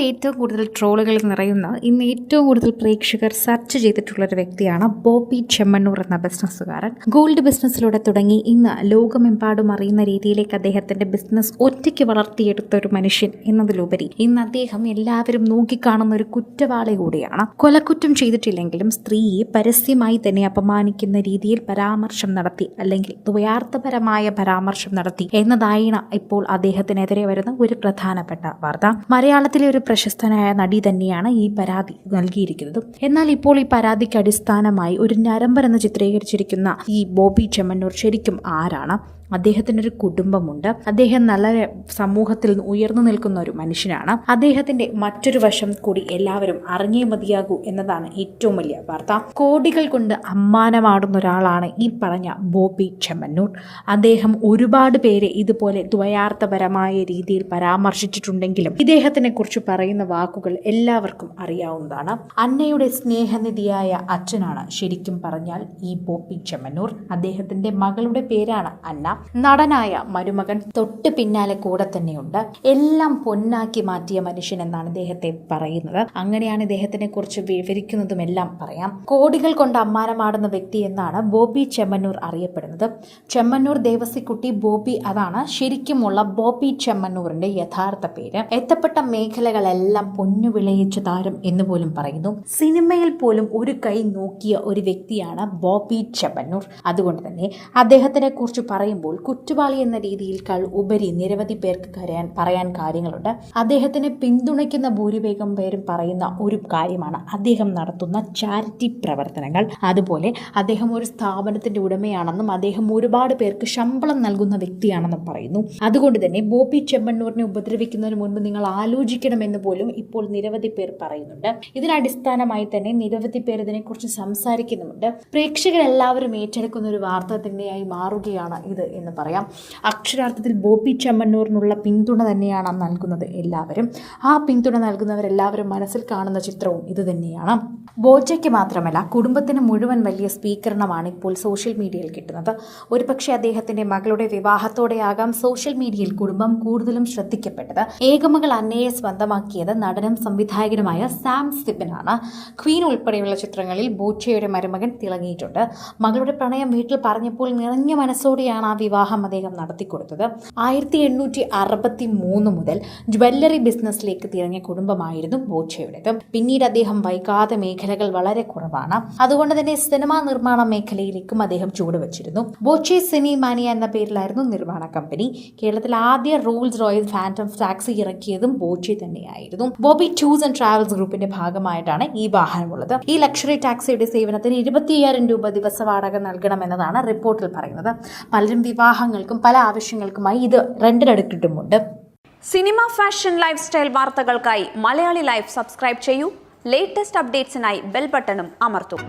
ഏറ്റവും കൂടുതൽ ട്രോളുകൾ നിറയുന്ന ഇന്ന് ഏറ്റവും കൂടുതൽ പ്രേക്ഷകർ സെർച്ച് ചെയ്തിട്ടുള്ള ഒരു വ്യക്തിയാണ് ബോബി ചെമ്മണ്ണൂർ എന്ന ബിസിനസ്സുകാരൻ ഗോൾഡ് ബിസിനസ്സിലൂടെ തുടങ്ങി ഇന്ന് ലോകമെമ്പാടും അറിയുന്ന രീതിയിലേക്ക് അദ്ദേഹത്തിന്റെ ബിസിനസ് ഒറ്റയ്ക്ക് വളർത്തിയെടുത്ത ഒരു മനുഷ്യൻ എന്നതിലുപരി ഇന്ന് അദ്ദേഹം എല്ലാവരും നോക്കിക്കാണുന്ന ഒരു കുറ്റവാളി കൂടിയാണ്. കൊലക്കുറ്റം ചെയ്തിട്ടില്ലെങ്കിലും സ്ത്രീയെ പരസ്യമായി തന്നെ അപമാനിക്കുന്ന രീതിയിൽ പരാമർശം നടത്തി അല്ലെങ്കിൽ ദ്വയാർത്ഥപരമായ പരാമർശം നടത്തി എന്നതായിണ ഇപ്പോൾ അദ്ദേഹത്തിനെതിരെ വരുന്ന ഒരു പ്രധാനപ്പെട്ട വാർത്ത. മലയാളത്തിലെ ഒരു പ്രശസ്തനായ നടി തന്നെയാണ് ഈ പരാതി നൽകിയിരിക്കുന്നത്. എന്നാൽ ഇപ്പോൾ ഈ പരാതിക്ക് അടിസ്ഥാനമായി ഒരു നരമ്പർ എന്ന് ചിത്രീകരിച്ചിരിക്കുന്ന ഈ ബോബി ചെമ്മന്നൂർ ശരിക്കും ആരാണ്? അദ്ദേഹത്തിനൊരു കുടുംബമുണ്ട്. അദ്ദേഹം നല്ല സമൂഹത്തിൽ ഉയർന്നു നിൽക്കുന്ന ഒരു മനുഷ്യനാണ്. അദ്ദേഹത്തിന്റെ മറ്റൊരു വശം കൂടി എല്ലാവരും അറിഞ്ഞേ മതിയാകൂ എന്നതാണ് ഏറ്റവും വലിയ വാർത്ത. കോടികൾ കൊണ്ട് അമ്മാനമാടുന്ന ഒരാളാണ് ഈ പറഞ്ഞ ബോബി ചെമ്മന്നൂർ. അദ്ദേഹം ഒരുപാട് പേരെ ഇതുപോലെ ദ്വയാർത്ഥപരമായ രീതിയിൽ പരാമർശിച്ചിട്ടുണ്ടെങ്കിലും ഇദ്ദേഹത്തിനെ കുറിച്ച് പറയുന്ന വാക്കുകൾ എല്ലാവർക്കും അറിയാവുന്നതാണ്. അന്നയുടെ സ്നേഹനിധിയായ അച്ഛനാണ് ശരിക്കും പറഞ്ഞാൽ ഈ ബോബി ചെമ്മന്നൂർ. അദ്ദേഹത്തിന്റെ മകളുടെ പേരാണ് അന്ന. നടനായ മരുമകൻ തൊട്ട് പിന്നാലെ കൂടെ തന്നെയുണ്ട്. എല്ലാം പൊന്നാക്കി മാറ്റിയ മനുഷ്യൻ എന്നാണ് ഇദ്ദേഹത്തെ പറയുന്നത്. അങ്ങനെയാണ് ഇദ്ദേഹത്തിനെ കുറിച്ച് വിവരിക്കുന്നതും എല്ലാം പറയാം. കോടികൾ കൊണ്ട് അമ്മാനമാടുന്ന വ്യക്തി എന്നാണ് ബോബി ചെമ്മന്നൂർ അറിയപ്പെടുന്നത്. ചെമ്മന്നൂർ ദേവസിക്കുട്ടി ബോബി അതാണ് ശരിക്കുമുള്ള ബോബി ചെമ്മന്നൂറിന്റെ യഥാർത്ഥ പേര്. എത്തപ്പെട്ട മേഖലകളെല്ലാം പൊന്നു വിളയിച്ച താരം എന്ന് പോലും പറയുന്നു. സിനിമയിൽ പോലും ഒരു കൈ നോക്കിയ ഒരു വ്യക്തിയാണ് ബോബി ചെമ്മന്നൂർ. അതുകൊണ്ട് തന്നെ അദ്ദേഹത്തിനെ കുറിച്ച് പറയുമ്പോൾ കുറ്റവാളി എന്ന രീതിയിൽക്കാൾ ഉപരി നിരവധി പേർക്ക് കരയാൻ പറയാൻ കാര്യങ്ങളുണ്ട്. അദ്ദേഹത്തിനെ പിന്തുണയ്ക്കുന്ന ഭൂരിവേഗം പേരും പറയുന്ന ഒരു കാര്യമാണ് അദ്ദേഹം നടത്തുന്ന ചാരിറ്റി പ്രവർത്തനങ്ങൾ. അതുപോലെ അദ്ദേഹം ഒരു സ്ഥാപനത്തിന്റെ ഉടമയാണെന്നും അദ്ദേഹം ഒരുപാട് പേർക്ക് ശമ്പളം നൽകുന്ന വ്യക്തിയാണെന്നും പറയുന്നു. അതുകൊണ്ട് തന്നെ ബോബി ചെമ്മണ്ണൂരിനെ ഉപദ്രവിക്കുന്നതിന് മുൻപ് നിങ്ങൾ ആലോചിക്കണമെന്ന് പോലും ഇപ്പോൾ നിരവധി പേർ പറയുന്നുണ്ട്. ഇതിനടിസ്ഥാനമായി തന്നെ നിരവധി പേർ ഇതിനെക്കുറിച്ച് സംസാരിക്കുന്നുമുണ്ട്. പ്രേക്ഷകരെല്ലാവരും ഏറ്റെടുക്കുന്ന ഒരു വാർത്ത തന്നെയായി മാറുകയാണ് ഇത് എന്ന് പറയാം. അക്ഷരാർത്ഥത്തിൽ ബോബി ചെമ്മന്നൂറിനുള്ള പിന്തുണ തന്നെയാണ് നൽകുന്നത് എല്ലാവരും. ആ പിന്തുണ നൽകുന്നവരെല്ലാവരും മനസ്സിൽ കാണുന്ന ചിത്രവും ഇത് തന്നെയാണ്. ബോജയ്ക്ക് മാത്രമല്ല കുടുംബത്തിന് മുഴുവൻ വലിയ സ്വീകരണമാണ് ഇപ്പോൾ സോഷ്യൽ മീഡിയയിൽ കിട്ടുന്നത്. ഒരുപക്ഷെ അദ്ദേഹത്തിന്റെ മകളുടെ വിവാഹത്തോടെയാകാം സോഷ്യൽ മീഡിയയിൽ കുടുംബം കൂടുതലും ശ്രദ്ധിക്കപ്പെട്ടത്. ഏകമകൾ അന്നയെ സ്വന്തമാക്കിയത് നടനും സംവിധായകനുമായ സാം സിബിനാണ് ക്വീൻ ഉൾപ്പെടെയുള്ള ചിത്രങ്ങളിൽ ബോച്ചയുടെ മരുമകൻ തിളങ്ങിയിട്ടുണ്ട്. മകളുടെ പ്രണയം വീട്ടിൽ പറഞ്ഞപ്പോൾ നിറഞ്ഞ മനസ്സോടെയാണ് ആ വിവാഹം അദ്ദേഹം നടത്തിക്കൊടുത്തത്. ആയിരത്തി എണ്ണൂറ്റി അറുപത്തി മൂന്ന് മുതൽ ജ്വല്ലറി ബിസിനസ്സിലേക്ക് തിരഞ്ഞ കുടുംബമായിരുന്നു ബോച്ചയുടേത്. പിന്നീട് അദ്ദേഹം വൈകാതെ മേഖലകൾ വളരെ കുറവാണ്. അതുകൊണ്ട് തന്നെ സിനിമാ നിർമ്മാണ മേഖലയിലേക്കും അദ്ദേഹം ചുവടുവച്ചിരുന്നു ബോച്ചെ സിനിമാനിയ എന്ന പേരിലായിരുന്നു നിർമ്മാണ കമ്പനി. കേരളത്തിൽ ആദ്യ റോൾസ് റോയൽ ഫാന്റം ടാക്സി ഇറക്കിയതും ബോച്ചെ തന്നെയായിരുന്നു. ബോബി ടൂസ് ആൻഡ് ട്രാവൽസ് ഗ്രൂപ്പിന്റെ ഭാഗമായിട്ടാണ് ഈ വാഹനമുള്ളത്. ഈ ലക്ഷറി ടാക്സിയുടെ സേവനത്തിന് ഇരുപത്തിയ്യായിരം രൂപ ദിവസ വാടക നൽകണമെന്നതാണ് റിപ്പോർട്ടിൽ പറയുന്നത്. പലരും വിവാഹങ്ങൾക്കും പല ആവശ്യങ്ങൾക്കുമായി ഇത് റെന്റിനെടുത്തിട്ടുമുണ്ട് സിനിമ ഫാഷൻ ലൈഫ് സ്റ്റൈൽ വാർത്തകൾക്കായി മലയാളി ലൈഫ് സബ്സ്ക്രൈബ് ചെയ്യൂ. ലേറ്റസ്റ്റ് അപ്ഡേറ്റ്സിനായി ബെൽ ബട്ടണും അമർത്തും.